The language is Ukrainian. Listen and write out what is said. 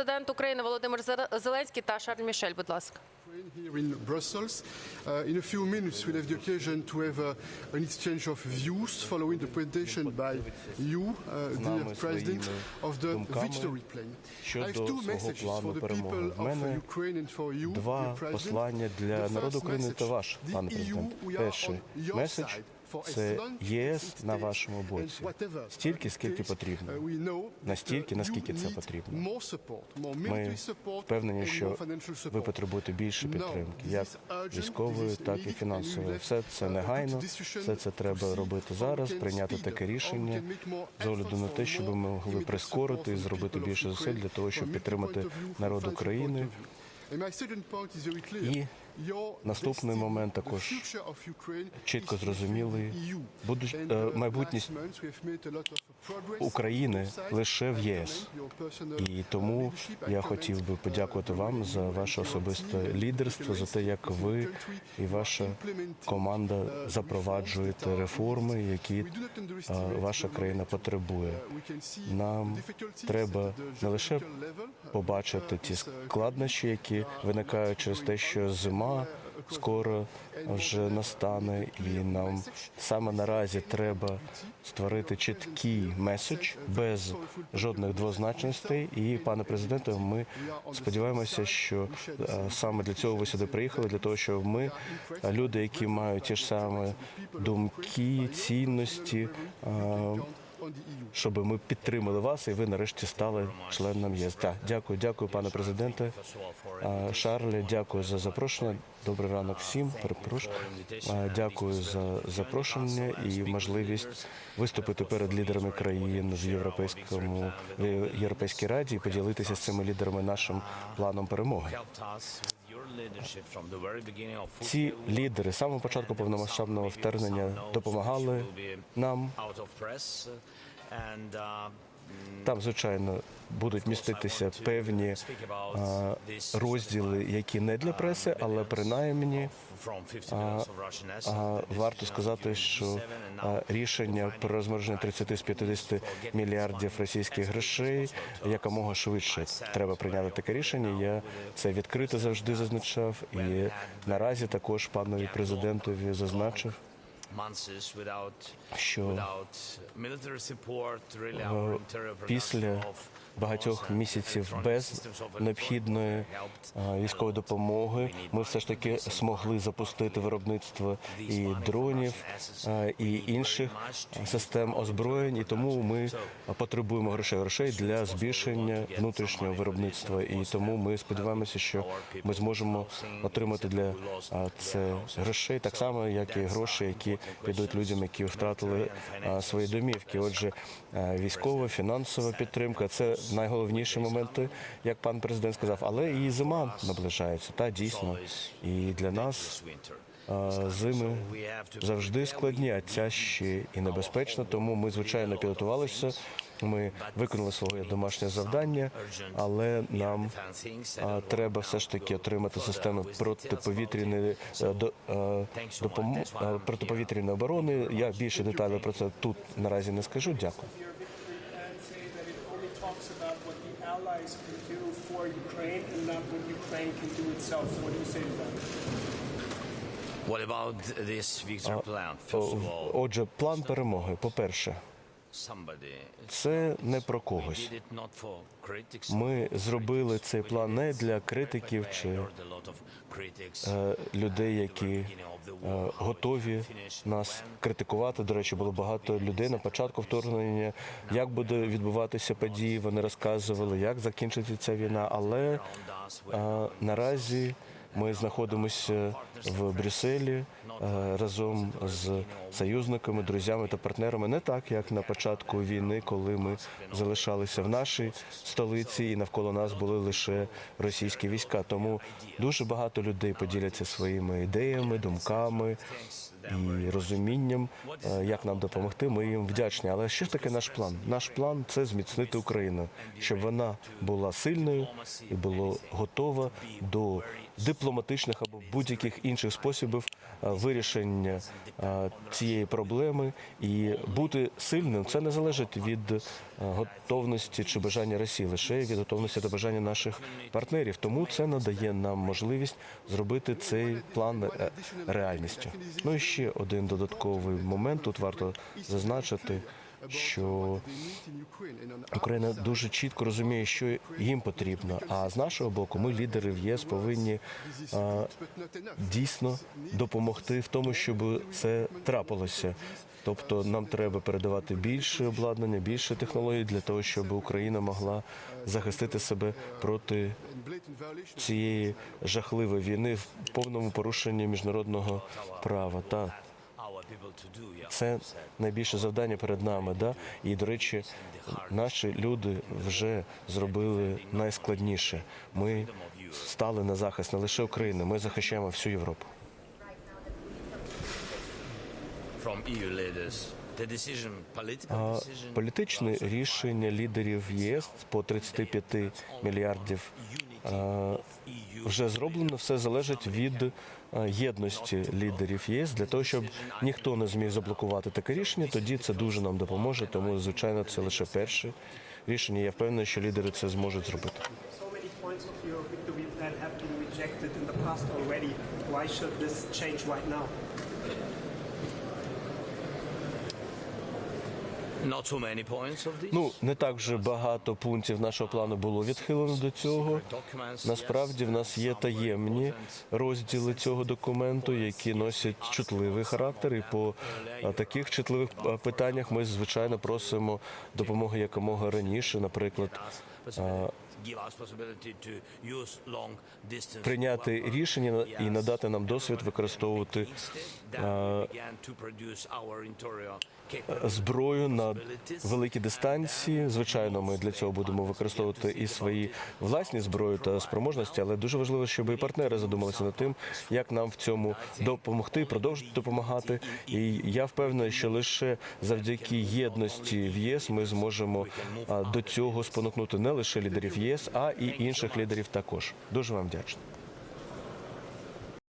Президент України Володимир Зеленський та Шарль Мішель, будь ласка. here in Brussels. Uh, in a few minutes, we'll have the occasion to have uh, an exchange of views following the presentation by you, uh, dear President, of the victory plan. I have two messages for the people of uh, Ukraine and for you, два dear President. послання для The народу first України та message, ваш, the пане EU, президент. we are Перший on your меседж це ЄС на вашому боці. Стільки, скільки потрібно. uh, Настільки, uh, наскільки це потрібно. Ми впевнені, що ви потребуєте більше підтримки, як військової, так і фінансової. Все це uh, негайно, все це треба робити зараз, прийняти таке рішення з огляду на те, щоб ми могли прискорити і зробити більше зусиль для того, щоб підтримати народ України. І наступний момент також чітко зрозумілий. Будуть- е, майбутність України лише в ЄС. І тому я хотів би подякувати вам за ваше особисте лідерство, за те, як ви і ваша команда запроваджуєте реформи, які ваша країна потребує. Нам треба не лише побачити ті складнощі, які виникають через те, що зима скоро вже настане, і нам саме наразі треба створити чіткий меседж без жодних двозначностей. І пане президенте, ми сподіваємося, що е, саме для цього ви сюди приїхали, для того, щоб ми, е, люди, які мають ті ж самі думки, цінності. Щоб ми підтримали вас, і ви нарешті стали членом ЄС. Так, дякую, дякую, пане президенте. Шарлі, дякую за запрошення. Добрий ранок всім. Перепрошую. Дякую за запрошення і можливість виступити перед лідерами країн в європейському в європейській раді і поділитися з цими лідерами нашим планом перемоги. Ці лідери з самого початку повномасштабного вторгнення допомагали нам. Там, звичайно, будуть міститися певні а, розділи, які не для преси, але принаймні а, а, варто сказати, що а, рішення про розмороження 30 з 50 мільярдів російських грошей якомога швидше треба прийняти таке рішення. Я це відкрито завжди зазначав, і наразі також панові президентові зазначив. Що? е, після багатьох місяців без необхідної е, військової допомоги. Ми все ж таки змогли запустити виробництво і дронів, е, і інших систем озброєнь. І тому ми потребуємо грошей грошей для збільшення внутрішнього виробництва. І тому ми сподіваємося, що ми зможемо отримати для це грошей так само, як і гроші, які підуть людям, які втратили свої домівки. Отже, військова, фінансова підтримка це найголовніші моменти, як пан президент сказав, але і зима наближається. Та дійсно, і для нас зими завжди складні, а ця ще і небезпечна. Тому ми звичайно підготувалися. Ми виконали своє домашнє завдання, але нам треба все ж таки отримати систему протиповітряної е, е, е, протиповітряної оборони. Я більше деталей про це тут наразі не скажу. Дякую. Отже, план перемоги. По перше, це не про когось. Ми зробили цей план не для критиків чи е, людей, які е, готові нас критикувати. До речі, було багато людей на початку вторгнення. Як буде відбуватися події? Вони розказували, як закінчиться ця війна. Але е, наразі ми знаходимося в Брюсселі е, разом з союзниками, друзями та партнерами. Не так, як на початку війни, коли ми залишалися в нашій столиці, і навколо нас були лише російські війська. Тому дуже багато людей поділяться своїми ідеями, думками і розумінням, е, як нам допомогти. Ми їм вдячні. Але що ж таке наш план? Наш план це зміцнити Україну, щоб вона була сильною і була готова до дипломатичних або будь-яких інших способів вирішення е, цієї проблеми і бути сильним. Це не залежить від е, готовності чи бажання Росії, лише від готовності та бажання наших партнерів. Тому це надає нам можливість зробити цей план е, реальністю. Ну і ще один додатковий момент. Тут варто зазначити, що Україна дуже чітко розуміє, що їм потрібно. А з нашого боку, ми, лідери в ЄС, повинні а, дійсно допомогти в тому, щоб це трапилося. Тобто нам треба передавати більше обладнання, більше технологій для того, щоб Україна могла захистити себе проти цієї жахливої війни в повному порушенні міжнародного права. Та це найбільше завдання перед нами. Да? І, до речі, наші люди вже зробили найскладніше. Ми стали на захист не лише України, ми захищаємо всю Європу. А політичне рішення лідерів ЄС по 35 мільярдів вже зроблено. Все залежить від єдності лідерів ЄС для того, щоб ніхто не зміг заблокувати таке рішення. Тоді це дуже нам допоможе. Тому, звичайно, це лише перше рішення. Я впевнений, що лідери це зможуть зробити. Why should this change right now? Ну не так вже багато пунктів нашого плану було відхилено до цього. Насправді в нас є таємні розділи цього документу, які носять чутливий характер. І по таких чутливих питаннях ми звичайно просимо допомоги якомога раніше, наприклад. Прийняти рішення і надати нам досвід використовувати capabilities. зброю на великі дистанції. Звичайно, ми для цього будемо використовувати і свої власні зброї та спроможності, але дуже важливо, щоб і партнери задумалися над тим, як нам в цьому допомогти, продовжити допомагати. І я впевнений, що лише завдяки єдності в ЄС ми зможемо до цього спонукнути не лише лідерів ЄС, а і інших лідерів також. Дуже вам вдячний.